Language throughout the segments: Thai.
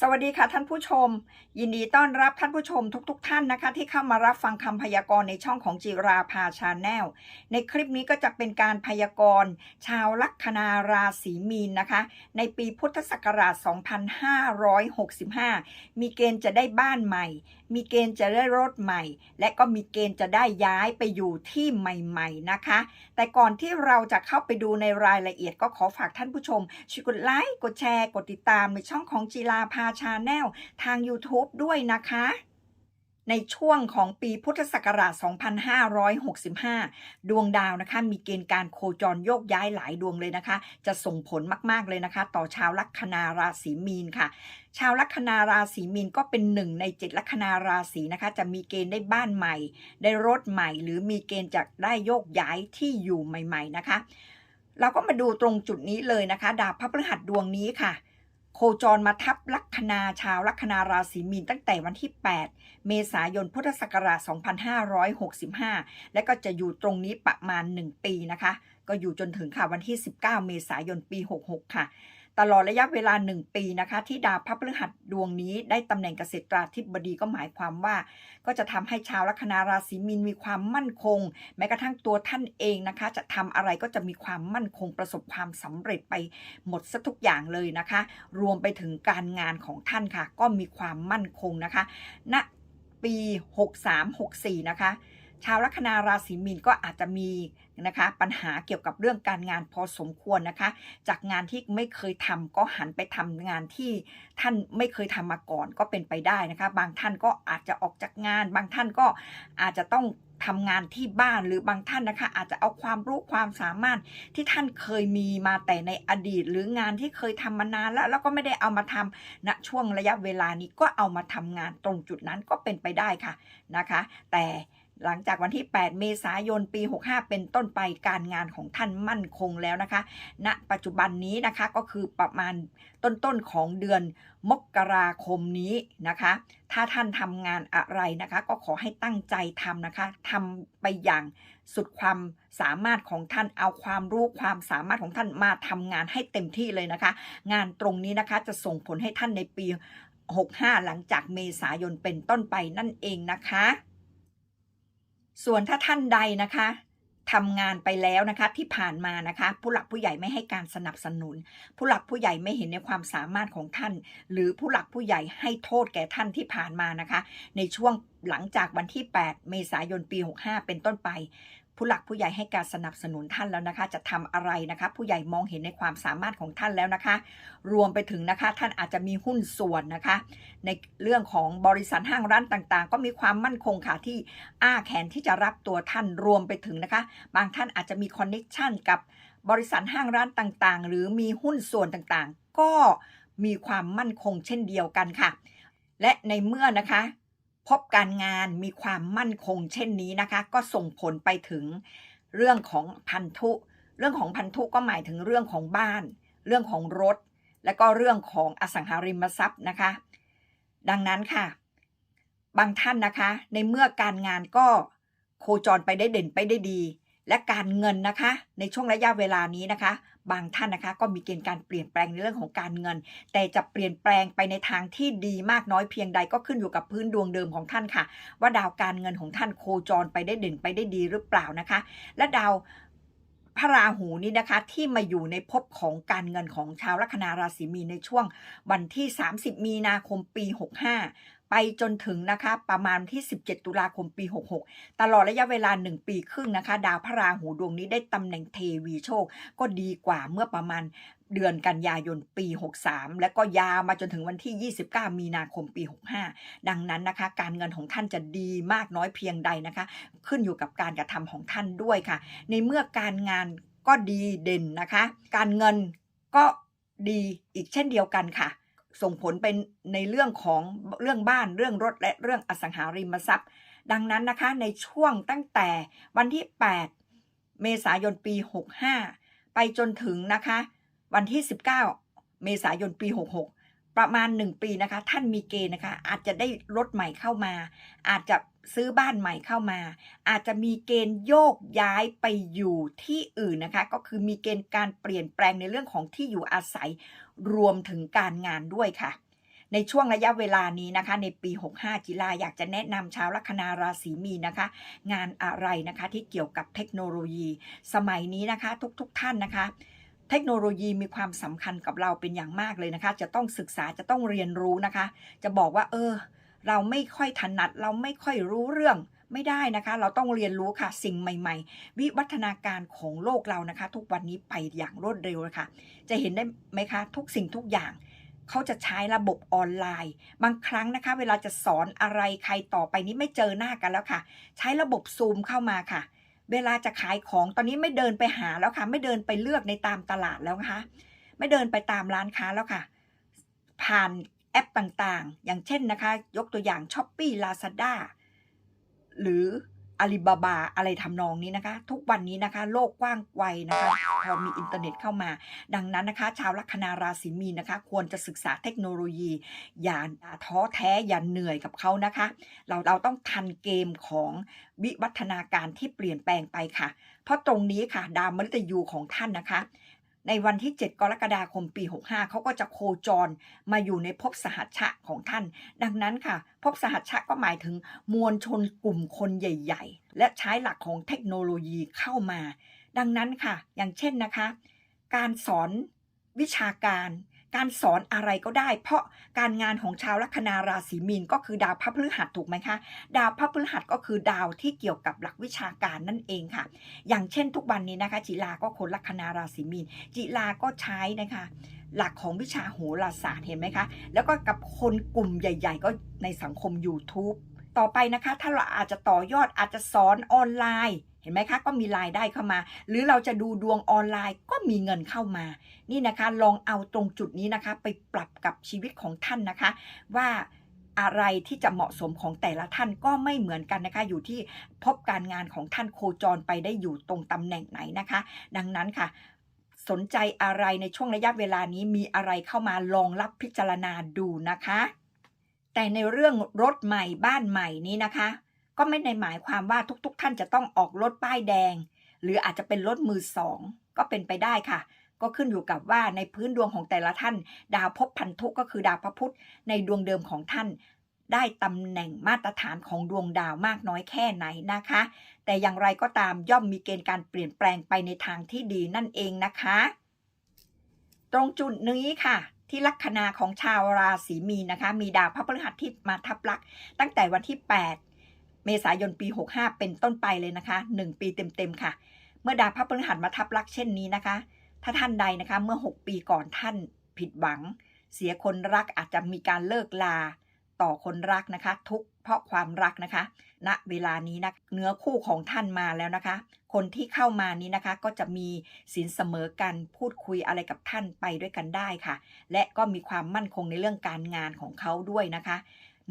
สวัสดีค่ะท่านผู้ชม ยินดีต้อนรับท่านผู้ชมทุกๆทท่านนะคะ ที่เข้ามารับฟังคำพยากรณ์ในช่องของจิราภาชาแนลในคลิปนี้ก็จะเป็นการพยากรณ์ชาวลัคนาราศีมีนนะคะ ในปีพุทธศักราช 2565 มีเกณฑ์จะได้บ้านใหม่ มีเกณฑ์จะได้รถใหม่ และก็มีเกณฑ์จะได้ย้ายไปอยู่ที่ใหม่ ๆนะคะ แต่ก่อนที่เราจะเข้าไปดูในรายละเอียดก็ขอฝากท่านผู้ชมช่วยกดไลค์กดแชร์ กดติดตามในช่องของจีราพาชาแนลทาง YouTube ด้วยนะคะ ในช่วงของปีพุทธศักราช 2565 ดวงดาวนะคะ มีเกณฑ์การโคจรโยกย้ายหลายดวงเลยนะคะ จะส่งผลมากๆเลยนะคะ ต่อชาวลัคนาราศีมีนค่ะชาวลัคนาราศีมีนก็เป็นหนึ่งในเจ็ดลัคนาราศีนะคะ จะมีเกณฑ์ได้บ้านใหม่ ได้รถใหม่ หรือมีเกณฑ์จะได้โยกย้ายที่อยู่ใหม่ ๆนะคะ เราก็มาดูตรงจุดนี้เลยนะคะ ดาวพระพฤหัสดวงนี้ค่ะ โคจรมาทับลัคนาชาวลัคนาราศีมีนตั้งแต่วันที่ 8 เมษายนพุทธศักราช 2565 และก็จะอยู่ตรงนี้ประมาณ 1 ปีนะคะ ก็อยู่จนถึงค่ะวันที่ 19 เมษายนปี 66 ค่ะ ตลอดระยะเวลา 1 ปีนะคะ ที่ดาวพระพฤหัสดวงนี้ได้ตำแหน่งเกษตราธิบดีก็หมายความว่า ก็จะทำให้ชาวลัคนาราศีมีนมีความมั่นคง แม้กระทั่งตัวท่านเองนะคะ จะทำอะไรก็จะมีความมั่นคงประสบความสำเร็จไปหมดซะทุกอย่างเลยนะคะ รวมไปถึงการงานของท่านค่ะ ก็มีความมั่นคงนะคะณปี 63-64 นะคะ ชาวลัคนาราศีมีนก็อาจจะมี นะคะ ปัญหาเกี่ยวกับเรื่องการงานพอสมควรนะคะ จากงานที่ไม่เคยทำก็หันไปทำงานที่ท่านไม่เคยทำมาก่อนก็เป็นไปได้นะคะ บางท่านก็อาจจะออกจากงาน บางท่านก็อาจจะต้องทำงานที่บ้านหรือบางท่านนะคะ อาจจะเอาความรู้ความสามารถที่ท่านเคยมีมาแต่ในอดีต หรืองานที่เคยทำมานานแล้วแล้วก็ไม่ได้เอามาทำณช่วงระยะเวลานี้ก็เอามาทำงานตรงจุดนั้นก็เป็นไปได้ค่ะนะคะ แต่ หลังจากวันที่ 8 เมษายน ปี 65 เป็นต้นไปการงานของท่านมั่นคงแล้วนะคะ ณ ปัจจุบันนี้นะคะก็คือประมาณต้นๆของเดือนมกราคมนี้นะคะ ถ้าท่านทำงานอะไรนะคะ ก็ขอให้ตั้งใจทำนะคะทำไปอย่างสุดความสามารถของท่านเอาความรู้ความสามารถของท่านมาทำงานให้เต็มที่เลยนะคะ งานตรงนี้นะคะจะส่งผลให้ท่านในปี 65 หลังจากเมษายนเป็นต้นไปนั่นเองนะคะ ส่วนถ้าท่านใดนะคะทำงานไปแล้วนะคะที่ผ่านมานะคะ ผู้หลักผู้ใหญ่ไม่ให้การสนับสนุน ผู้หลักผู้ใหญ่ไม่เห็นในความสามารถของท่าน หรือผู้หลักผู้ใหญ่ให้โทษแก่ท่านที่ผ่านมานะคะ ในช่วงหลังจากวันที่ 8 เมษายนปี 65 เป็นต้นไป ผู้หลักผู้ใหญ่ให้การสนับสนุนท่านแล้วนะคะ จะทำอะไรนะคะ ผู้ใหญ่มองเห็นในความสามารถของท่านแล้วนะคะ รวมไปถึงนะคะ ท่านอาจจะมีหุ้นส่วนนะคะ ในเรื่องของบริษัทห้างร้านต่างๆ ก็มีความมั่นคงค่ะที่อ้าแขนที่จะรับตัวท่านรวมไปถึงนะคะ บางท่านอาจจะมีคอนเน็ชันกับบริษัทห้างร้านต่างๆ หรือมีหุ้นส่วนต่างๆ ก็มีความมั่นคงเช่นเดียวกันค่ะ และในเมื่อนะคะ พบการงานมีความมั่นคงเช่นนี้นะคะ ก็ส่งผลไปถึงเรื่องของพันธุ เรื่องของพันธุก็หมายถึงเรื่องของบ้าน เรื่องของรถ และก็เรื่องของอสังหาริมทรัพย์นะคะ ดังนั้นค่ะ บางท่านนะคะ ในเมื่อการงานก็โคจรไปได้เด่นไปได้ดี และการเงินนะคะ ในช่วงระยะเวลานี้นะคะ บางท่านนะคะ ก็มีเกณฑ์การเปลี่ยนแปลงในเรื่องของการเงิน แต่จะเปลี่ยนแปลงไปในทางที่ดีมากน้อยเพียงใดก็ขึ้นอยู่กับพื้นดวงเดิมของท่านค่ะ ว่าดาวการเงินของท่านโคจรไปได้เด่นไปได้ดีหรือเปล่านะคะ และดาวพระราหูนี่นะคะที่มาอยู่ในภพของการเงินของชาวลัคนาราศีมีนในช่วงวันที่ 30 มีนาคมปี 65 ไปจนถึงนะคะประมาณที่ 17 ตุลาคมปี 66 ตลอดระยะเวลา 1 ปีครึ่งนะคะ ดาวพระราหูดวงนี้ได้ตำแหน่งเทวีโชค ก็ดีกว่าเมื่อประมาณเดือนกันยายนปี 63 และก็ยาวมาจนถึงวันที่ 29 มีนาคมปี 65 ดังนั้นนะคะ การเงินของท่านจะดีมากน้อยเพียงใดนะคะ ขึ้นอยู่กับการกระทำของท่านด้วยค่ะ ในเมื่อการงานก็ดีเด่นนะคะ การเงินก็ดีอีกเช่นเดียวกันค่ะ ส่งผลเป็นในเรื่องของเรื่องบ้านเรื่องรถและเรื่องอสังหาริมทรัพย์ ดังนั้นนะคะในช่วงตั้งแต่วันที่ 8 เมษายนปี 65 ไปจนถึงนะคะวันที่ 19 เมษายนปี 66 ประมาณ 1 ปีนะคะ ท่านมีเกณฑ์นะคะ อาจจะได้รถใหม่เข้ามา อาจจะซื้อบ้านใหม่เข้ามา อาจจะมีเกณฑ์โยกย้ายไปอยู่ที่อื่นนะคะ ก็คือมีเกณฑ์การเปลี่ยนแปลงในเรื่องของที่อยู่อาศัย รวมถึงการงานด้วยค่ะ ในช่วงระยะเวลานี้นะคะ ในปี 65 จิลาอยากจะแนะนำชาวลัคนาราศีมีนะคะ งานอะไรนะคะที่เกี่ยวกับเทคโนโลยี สมัยนี้นะคะ ทุกๆทท่านนะคะเทคโนโลยีมีความสำคัญกับเราเป็นอย่างมากเลยนะคะ จะต้องศึกษาจะต้องเรียนรู้นะคะ จะบอกว่า เออ เราไม่ค่อยถนัด เราไม่ค่อยรู้เรื่อง ไม่ได้นะคะ เราต้องเรียนรู้ค่ะสิ่งใหม่ ๆ วิวัฒนาการของโลกเรานะคะ ทุกวันนี้ไปอย่างรวดเร็วนะคะ จะเห็นได้ไหมคะ ทุกสิ่งทุกอย่างเขาจะใช้ระบบออนไลน์ บางครั้งนะคะ เวลาจะสอนอะไรใครต่อไปนี้ไม่เจอหน้ากันแล้วค่ะ ใช้ระบบซูมเข้ามาค่ะ เวลาจะขายของตอนนี้ไม่เดินไปหาแล้วค่ะ ไม่เดินไปเลือกในตามตลาดแล้วนะคะ ไม่เดินไปตามร้านค้าแล้วค่ะ ผ่านแอปต่างๆ อย่างเช่นนะคะ ยกตัวอย่าง s h อ p e e Lazada หรือ Alibaba อะไรทำนองนี้นะคะ ทุกวันนี้นะคะ โลกกว้างไกวนะคะพอมีอินเทอร์เน็ตเข้ามา ดังนั้นนะคะ ชาวลัคนาราศีมีนนะคะ ควรจะศึกษาเทคโนโลยี อย่าท้อแท้อย่าเหนื่อยกับเขานะคะ เราเราต้องทันเกมของวิวัฒนาการที่เปลี่ยนแปลงไปค่ะ เพราะตรงนี้ค่ะ ดาวมฤตยูของท่านนะคะ ในวันที่ 7 กรกฎาคมปี 65 เขาก็จะโคจรมาอยู่ในภพสหัชชะของท่าน ดังนั้นค่ะภพสหัชชะก็หมายถึงมวลชนกลุ่มคนใหญ่ ๆ และใช้หลักของเทคโนโลยีเข้ามา ดังนั้นค่ะ อย่างเช่นนะคะ การสอนวิชาการ การสอนอะไรก็ได้ เพราะการงานของชาวลัคนาราศีมีนก็คือดาวพระพฤหัสถูกไหมคะ ดาวพระพฤหัสก็คือดาวที่เกี่ยวกับหลักวิชาการนั่นเองค่ะ อย่างเช่นทุกวันนี้นะคะ จิลาก็คนลัคนาราศีมีน จิลาก็ใช้นะคะ หลักของวิชาโหราศาสตร์เห็นไหมคะ แล้วก็กับคนกลุ่มใหญ่ ๆ ก็ในสังคม YouTube ต่อไปนะคะ ถ้าเราอาจจะต่อยอดอาจจะสอนออนไลน์ เห็นไหมคะ ก็มีรายได้เข้ามา หรือเราจะดูดวงออนไลน์ก็มีเงินเข้ามา นี่นะคะลองเอาตรงจุดนี้นะคะ ไปปรับกับชีวิตของท่านนะคะ ว่าอะไรที่จะเหมาะสมของแต่ละท่านก็ไม่เหมือนกันนะคะ อยู่ที่พบการงานของท่านโคจรไปได้อยู่ตรงตำแหน่งไหนนะคะ ดังนั้นค่ะสนใจอะไรในช่วงระยะเวลานี้มีอะไรเข้ามาลองรับพิจารณาดูนะคะ แต่ในเรื่องรถใหม่บ้านใหม่นี้นะคะ ก็ไม่ได้หมายความว่าทุกๆ ท่านจะต้องออกรถป้ายแดง หรืออาจจะเป็นรถมือสองก็เป็นไปได้ค่ะ ก็ขึ้นอยู่กับว่าในพื้นดวงของแต่ละท่าน ดาวภพพันธุก็คือดาวพระพุธในดวงเดิมของท่าน ได้ตำแหน่งมาตรฐานของดวงดาวมากน้อยแค่ไหนนะคะ แต่อย่างไรก็ตามย่อมมีเกณฑ์การเปลี่ยนแปลงไปในทางที่ดีนั่นเองนะคะ ตรงจุดนี้ค่ะที่ลัคนาของชาวราศีมีนนะคะ มีดาวพระพฤหัสที่มาทับลักตั้งแต่วันที่ 8 เมษายนปี 65 เป็นต้นไปเลยนะคะ 1 ปีเต็มๆค่ะ เมื่อดาวพระพฤหัสมาทับลักเช่นนี้นะคะ ถ้าท่านใดนะคะเมื่อ 6 ปีก่อนท่านผิดหวัง เสียคนรักอาจจะมีการเลิกลาต่อคนรักนะคะ ทุกเพราะความรักนะคะณเวลานี้นะเนื้อคู่ของท่านมาแล้วนะคะ คนที่เข้ามานี้นะคะก็จะมีสินเสมอกันพูดคุยอะไรกับท่านไปด้วยกันได้ค่ะ และก็มีความมั่นคงในเรื่องการงานของเขาด้วยนะคะ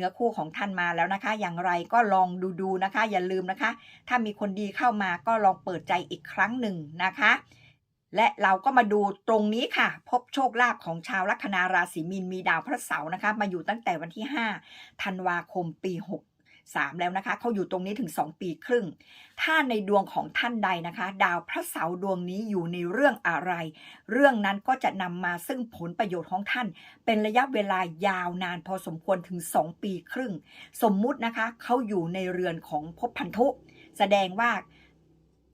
นื้อคู่ของท่านมาแล้วนะคะ อย่างไรก็ลองดูดูนะคะ อย่าลืมนะคะ ถ้ามีคนดีเข้ามาก็ลองเปิดใจอีกครั้งหนึ่งนะคะ และเราก็มาดูตรงนี้ค่ะ พบโชคลาภของชาวลัคนาราศีมีนมีดาวพระเสาร์นะคะ มาอยู่ตั้งแต่วันที่ 5 ธันวาคมปี 3 แล้วนะคะเขาอยู่ตรงนี้ถึง 2 ปีครึ่ง ถ้าในดวงของท่านใดนะคะ ดาวพระเสาร์ดวงนี้อยู่ในเรื่องอะไร เรื่องนั้นก็จะนำมาซึ่งผลประโยชน์ของท่าน เป็นระยะเวลายาวนานพอสมควรถึง 2 ปีครึ่ง สมมุตินะคะเขาอยู่ในเรือนของภพพันธุ แสดงว่า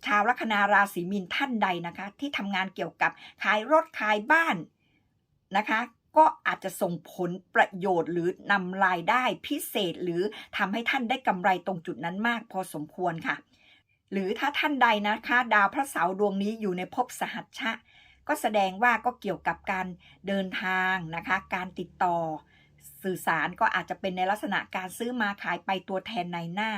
ชาวลัคนาราศีมีนท่านใดนะคะ ที่ทำงานเกี่ยวกับขายรถขายบ้านนะคะ ก็อาจจะส่งผลประโยชน์หรือนำรายได้พิเศษ หรือทำให้ท่านได้กำไรตรงจุดนั้นมากพอสมควรค่ะ หรือถ้าท่านใดนะคะ ดาวพระเสาร์ดวงนี้อยู่ในภพสหัชชะ ก็แสดงว่าก็เกี่ยวกับการเดินทางนะคะ การติดต่อ สื่อสารก็อาจจะเป็นในลักษณะการซื้อมาขายไปตัวแทนในหน้า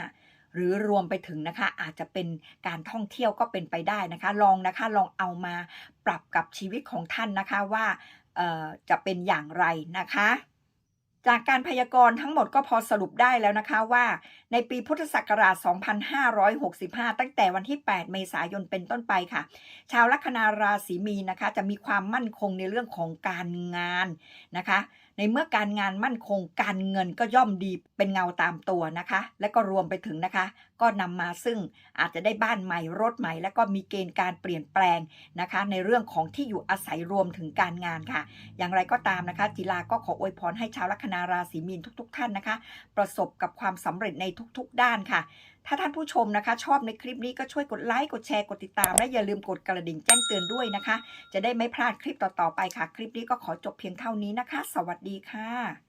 หรือรวมไปถึงนะคะ อาจจะเป็นการท่องเที่ยวก็เป็นไปได้นะคะ ลองนะคะลองเอามาปรับกับชีวิตของท่านนะคะว่า จะเป็นอย่างไรนะคะ จากการพยากรณ์ทั้งหมดก็พอสรุปได้แล้วนะคะว่า ในปีพุทธศักราช 2565 ตั้งแต่วันที่ 8 เมษายนเป็นต้นไปค่ะ ชาวลัคนาราศีมีนะคะ จะมีความมั่นคงในเรื่องของการงานนะคะ ในเมื่อการงานมั่นคงการเงินก็ย่อมดีเป็นเงาตามตัวนะคะ และก็รวมไปถึงนะคะ ก็นำมาซึ่งอาจจะได้บ้านใหม่รถใหม่ และก็มีเกณฑ์การเปลี่ยนแปลงนะคะ ในเรื่องของที่อยู่อาศัยรวมถึงการงานค่ะ อย่างไรก็ตามนะคะจิลาก็ขออวยพรให้ชาวลัคนาราศีมีนทุก ๆ ท่านนะคะ ประสบกับความสำเร็จในทุก ๆ ด้านค่ะ ถ้าท่านผู้ชมนะคะ ชอบในคลิปนี้ก็ช่วยกดไลค์ กดแชร์ กดติดตาม และอย่าลืมกดกระดิ่งแจ้งเตือนด้วยนะคะ จะได้ไม่พลาดคลิปต่อๆไปค่ะ คลิปนี้ก็ขอจบเพียงเท่านี้นะคะ สวัสดีค่ะ